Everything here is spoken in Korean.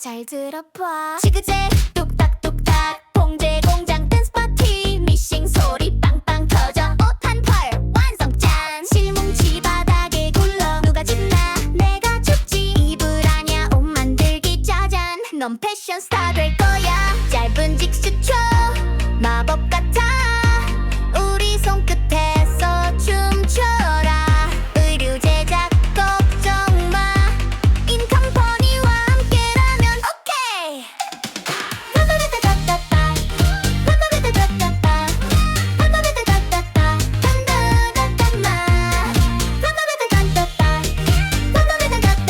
잘 들어봐. 지그재 뚝딱뚝딱. 봉제 공장 댄스 파티. 미싱 소리 빵빵 터져. 옷한 펄 완성 짠. 실뭉치 바닥에 굴러. 누가 집나? 내가 춥지. 이불 아냐 옷 만들기 짜잔. 넌 패션 스타 될 거야. 짧은 직수